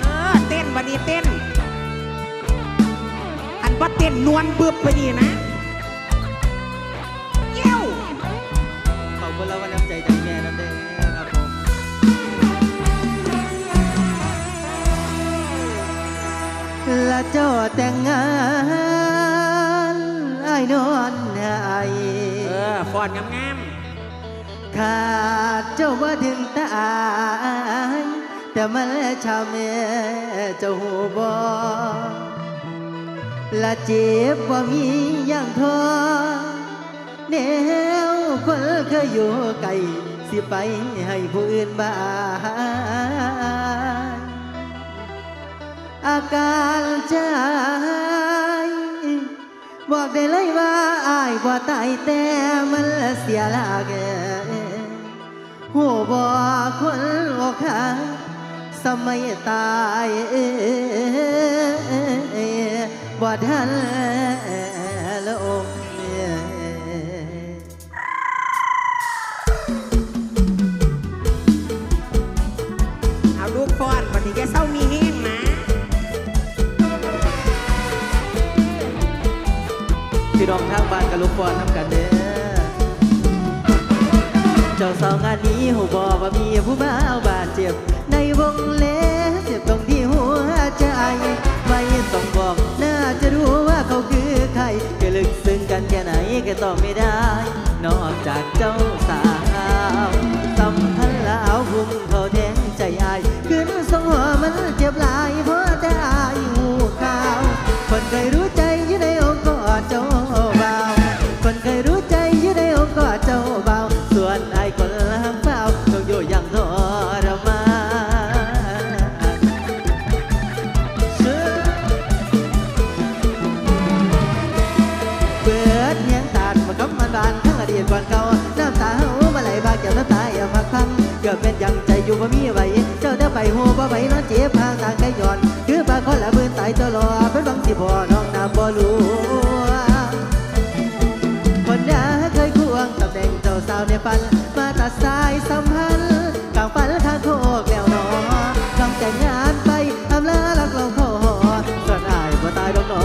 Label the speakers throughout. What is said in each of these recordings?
Speaker 1: เออเต้นบันนี้เต้น อันว่าเต้นนวลบึบไปดีนะเย้ว
Speaker 2: ขอบคุณแล้ววันน้ำใจจากแม่น้ำเด้อครับผมและเจ้าแต่งงานไอ้นอนไอ
Speaker 1: เออฟอนงาม
Speaker 2: ขา ดเจ้าว่าถึงตายแต่มันชาวแม่เจ้าหูบอละเจ็บว่ามีอย่างทอแนวคนเคยอยู่ไกลสิไปให้ผู้อื่นบ้านอาการใจบอกได้เลยว่าอายบ่าตายแต่มันเสียหลัก หัวบ่คนอกหักสมัยตายบ่ทันละอง
Speaker 1: ๆเอาลูกฟอนบันนี้จะเศร้ามีแห้งนะ
Speaker 2: พี่น้องทางบ้านกับลูกบอลทำกันเด้อ เจ้าสาวงานนี้หูบอกว่ามีผู้บ่าวบาดเจ็บ ในวงเล็บเจ็บตรงที่หัวใจไม่ต้องบอกน่าจะรู้ว่าเขาคือใครจะลึกซึ้งกันแค่ไหนก็ตอบไม่ได้ นอกจากเจ้าสาวสัมพันธ์ลาวพุ่มเขาแทงใจอายขึ้นสองหัวมันเจ็บหลาย อยู่บ่มีไหวเจ้าเด้อไปหัวบ่ไหวนอนเจ็บทางทางไกย้อนคือปากคนละเบืนตายตลอดเป็นบังสิพ่อน้องน้ำบ่รู้คนดาเคยควงตำแหน่งเจ้าสาวในฝัน มาตัดสายสัมพันธ์กลางฝันข้างโคกแล้วหนอลองแต่งงานไปทำลาลักเราขอส่วนอายบ่ตายดอกหนอ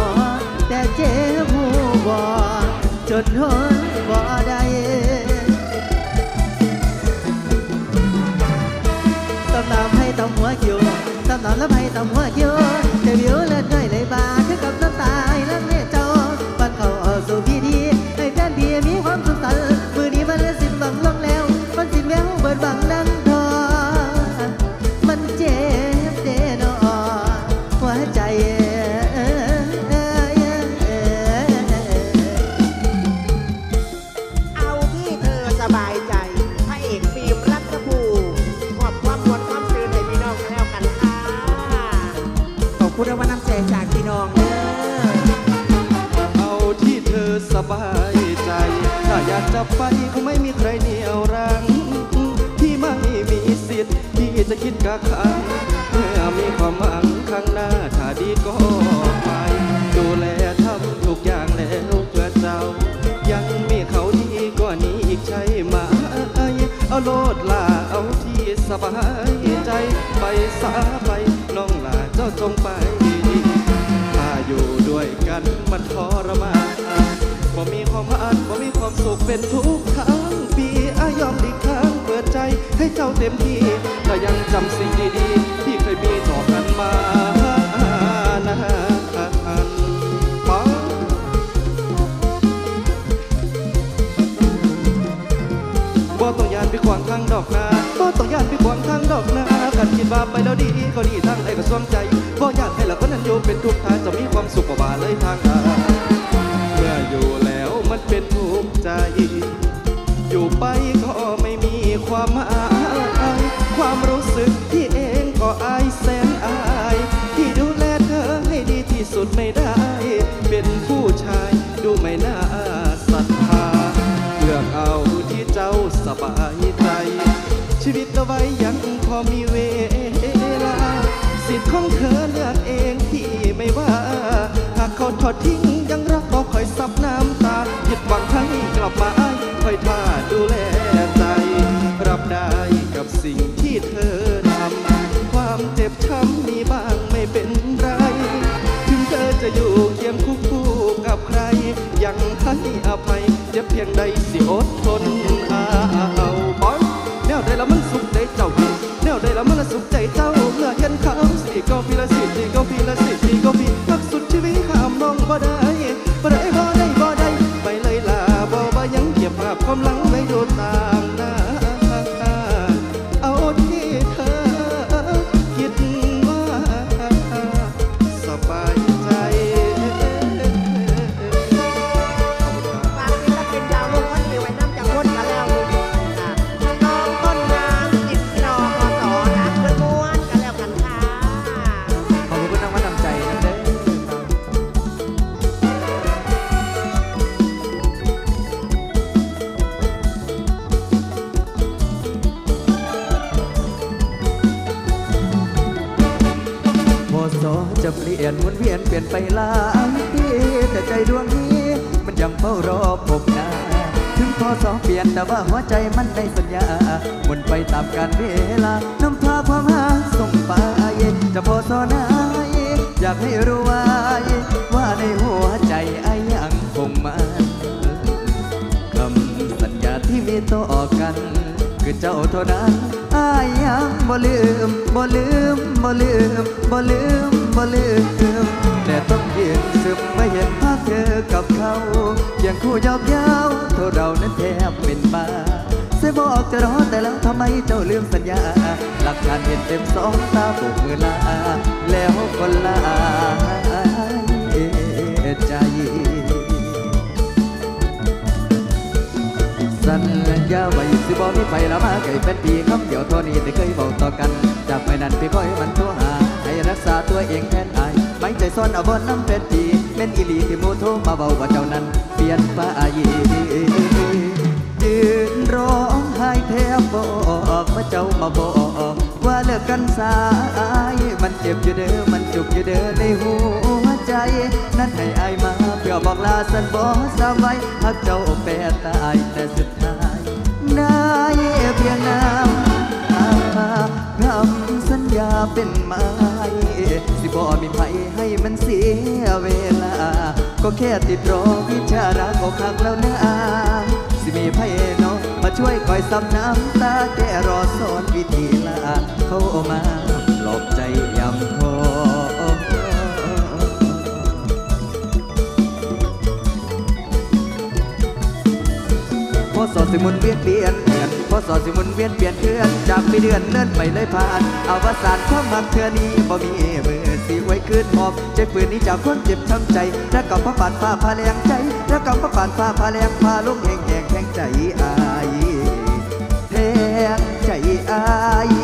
Speaker 2: แต่เจ็บหูบ่จนทน บา
Speaker 1: ยใจ
Speaker 3: ไปสาไปน้องลาเจ้าจงไป ถ้าอยู่ด้วยกันมันทรมานบ่มีความอันบ่มีความสุขเป็นทุกครั้งปีอายอมดีครั้งเปิดใจให้เจ้าเต็มที่แต่ยังจำสิ่งดีๆที่เคยมี แล้วดีก็ดีทางใดก็สวมใจบ่อยากให้ละคนนั้นอยู่เป็นทุกข์ทางจะมีความสุขกว่าเลยทางอาเมื่ออยู่แล้วมันเป็นทุกข์ใจ อยู่ไปก็ไม่มีความหมายความรู้สึกที่เองก็อายแสนอาย ที่ดูแลเธอให้ดีที่สุดไม่ได้ เป็นผู้ชายดูไม่น่าศรัทธาเลือกเอาที่เจ้าสบายใจ ชีวิตเอาไว้ยังพอมีเว ของเธอเลือกเองที่ไม่ว่า หากเขาทอดทิ้งยังรักก็คอยซับน้ำตาผิดหวังให้กลับมาอ้ายคอยท่าดูแลใจ รับได้กับสิ่งที่เธอทำความเจ็บช้ำมีบ้างไม่เป็นไร ถึงเธอจะอยู่เคียงคู่คู่กับใคร ยังให้อภัยเจ็บเพียงใดสิอดทน ความหลัง ไป
Speaker 4: ลายปีแต่ใจดวงนี้ มันยังเฝ้ารอพบหนาถึงพอสอเปลี่ยนแต่ว่าหัวใจมันได้สัญญาหมุนไปตามกาลเวลานำพาความหาส่งไปจะพอสอนายอยากให้รู้ไว้ว่าในหัวใจไอ้ยังคงมันคำสัญญาที่มีต่อกัน คือเจ้าเท่านั้นอายยังบ่ลืมบ่ลืมบ่ลืมบ่ลืมบ่ลืม แต่ต้องยืนซึมไม่เห็นภาพเธอกับเขาเคียงคู่ยาวๆเท่าเรานั้นแทบเป็นบ้าเสียบอกจะรอแต่แล้วทำไมเจ้าลืมสัญญา หลักฐานเห็นเต็มสองตาโบกมือลา แล้วก็ลาใจสัญญาไว้สิบ่มีไฟละมาไก่เป็นปีคำเดียวเท่านี้ที่เคยบอกต่อกัน จากไปนั้นพี่คอยมันโทรหา ให้รักษาตัวเองแทนอา ไม่ใจซ่อนเอาบนน้ำเป็นปีเป็นอีหลีที่หมูโทมาเบาว่าเจ้านั้นเปลี่ยนไปยืนร้องไห้แทบบอกว่าเจ้ามาบอกว่าเลิกกันสายมันเจ็บอยู่เด้อมันจุกอยู่เด้อในหัวใจ นั้นให้อายมาเพื่อบอกลาสันบอสาไว้หากเจ้าแปรตายแต่สุดท้ายได้เพียงน้ำตาคำ ยาเป็นไม้สิบอมีไผให้มันเสียเวลา ก็แค่ติดรอพิชารักองคักแล้วนะสิมีไผเนาะมาช่วยคอยซับน้ำตาแกรอสอนวิธีลาเขาเอามาหลอบใจยำ คอพอสอสิมุนเวียนเปลี่ยนเปลี่ยนพอสอสิมุนเวียนเปลี่ยนเคลื่อนจากปีเดือนเนิ่นไปเลยผ่านอวสานความมักเธอนี้บ่มีมือสีไว้คืนหอบเจ็บปืนนี้จากคนเจ็บช้ำใจแล้วกับพระปานฟ้าพาแรงใจแล้วกับพระปานฟ้าพาแรงพาลมแห่งแห่งแห่
Speaker 5: ง
Speaker 6: ใจ
Speaker 5: อายแทงใจอาย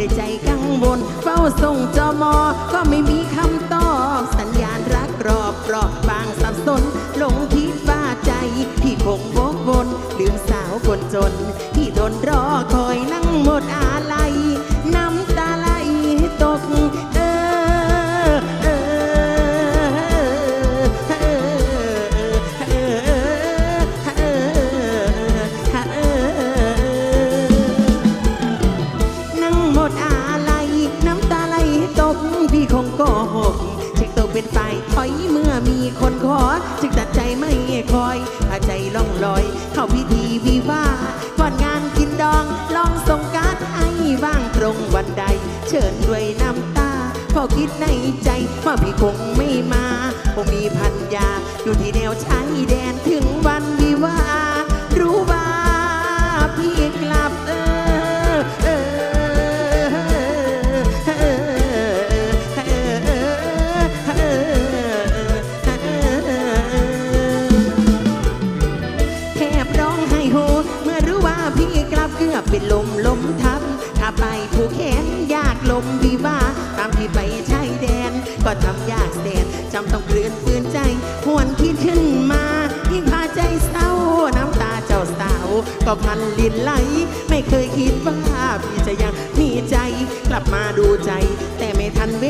Speaker 5: แต่
Speaker 1: ใจกังวลเฝ้าส่งจอมอ ก็ไม่มีคำตอบ สัญญาณรักรอบรอบบางสับสนหลงคิดว่าใจที่คงวกวนลืมสาวคนจน ที่ทนรอคอยนั่งหมดอา งบันใดเชิญด้วยน้ำตาพอคิดในใจว่าพี่คงไม่มาผมมีพันยาอยู่ที่แนวชายแดนถึงวันวิวารู้ว่า ไปผูกแขนยากลมวิวาตามที่ไปชายแดน ก็ทำยากแสนจำต้องเรือนฟื้นใจหวนคิดขึ้นมายิ่งพาใจเศร้าน้ำตาเจ้าสาว ก็พันลินไหล ไม่เคยคิดว่าพี่จะยังมีใจ กลับมาดูใจ แต่ไม่ทันเว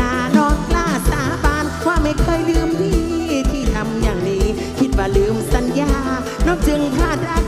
Speaker 1: ลานอนกล้าสาบานว่าไม่เคยลืมพี่ที่ทำอย่างนี้ คิดว่าลืมสัญญานอกจึงพลาดรัก